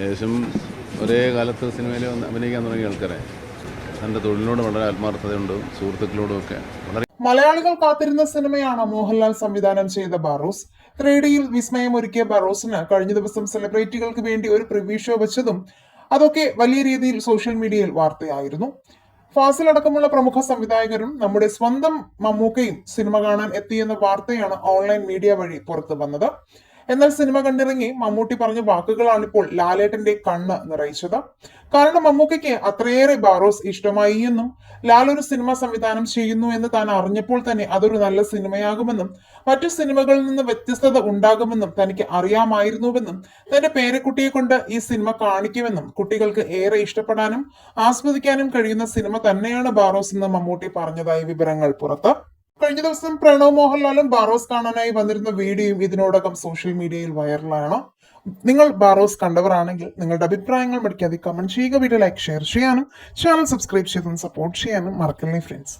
ഏകദേശം ഒരേ കാലത്ത് സിനിമയിൽ വന്ന് അഭിനയിക്കാൻ തുടങ്ങിയ ആൾക്കാരെ. തന്റെ തൊഴിലിനോട് വളരെ ആത്മാർത്ഥതയുണ്ട് സുഹൃത്തുക്കളോടും ഒക്കെ. മലയാളികൾ കാത്തിരുന്ന സിനിമയാണ് മോഹൻലാൽ സംവിധാനം ചെയ്ത ബാറോസ്. ത്രീ ഡിയിൽ വിസ്മയമൊരുക്കിയ ബാറോസിന് കഴിഞ്ഞ ദിവസം സെലിബ്രിറ്റികൾക്ക് വേണ്ടി ഒരു പ്രിവ്യൂ ഷോ വെച്ചതും അതൊക്കെ വലിയ രീതിയിൽ സോഷ്യൽ മീഡിയയിൽ വാർത്തയായിരുന്നു. ഫാസിൽ അടക്കമുള്ള പ്രമുഖ സംവിധായകരും നമ്മുടെ സ്വന്തം മമ്മൂക്കയും സിനിമ കാണാൻ എത്തിയെന്ന വാർത്തയാണ് ഓൺലൈൻ മീഡിയ വഴി പുറത്തു വന്നത്. എന്നാൽ സിനിമ കണ്ടിറങ്ങി മമ്മൂട്ടി പറഞ്ഞ വാക്കുകളാണ് ഇപ്പോൾ ലാലേട്ടന്റെ കണ്ണ് നിറയിച്ചത്. കാരണം മമ്മൂക്കയ്ക്ക് അത്രയേറെ ബാറോസ് ഇഷ്ടമായി എന്നും ലാൽ ഒരു സിനിമ സംവിധാനം ചെയ്യുന്നു എന്ന് താൻ അറിഞ്ഞപ്പോൾ തന്നെ അതൊരു നല്ല സിനിമയാകുമെന്നും മറ്റു സിനിമകളിൽ നിന്ന് വ്യത്യസ്തത ഉണ്ടാകുമെന്നും തനിക്ക് അറിയാമായിരുന്നുവെന്നും തന്റെ പേരക്കുട്ടിയെ കൊണ്ട് ഈ സിനിമ കാണിക്കുമെന്നും കുട്ടികൾക്ക് ഏറെ ഇഷ്ടപ്പെടാനും ആസ്വദിക്കാനും കഴിയുന്ന സിനിമ തന്നെയാണ് ബാറോസ് എന്ന് മമ്മൂട്ടി പറഞ്ഞതായി വിവരങ്ങൾ പുറത്ത്. കഴിഞ്ഞ ദിവസം പ്രണവ് മോഹൻലാലും ബാറോസ് കാണാനായി വന്നിരുന്ന വീഡിയോയും ഇതിനോടകം സോഷ്യൽ മീഡിയയിൽ വൈറലാണ് നിങ്ങൾ ബാറോസ് കണ്ടവരാണെങ്കിൽ നിങ്ങളുടെ അഭിപ്രായങ്ങൾ മടിക്കാതെ കമന്റ് ചെയ്യുക. വീഡിയോ ലൈക്ക് ഷെയർ ചെയ്യാനും ചാനൽ സബ്സ്ക്രൈബ് ചെയ്തും സപ്പോർട്ട് ചെയ്യാനും മറക്കല്ലേ ഫ്രണ്ട്സ്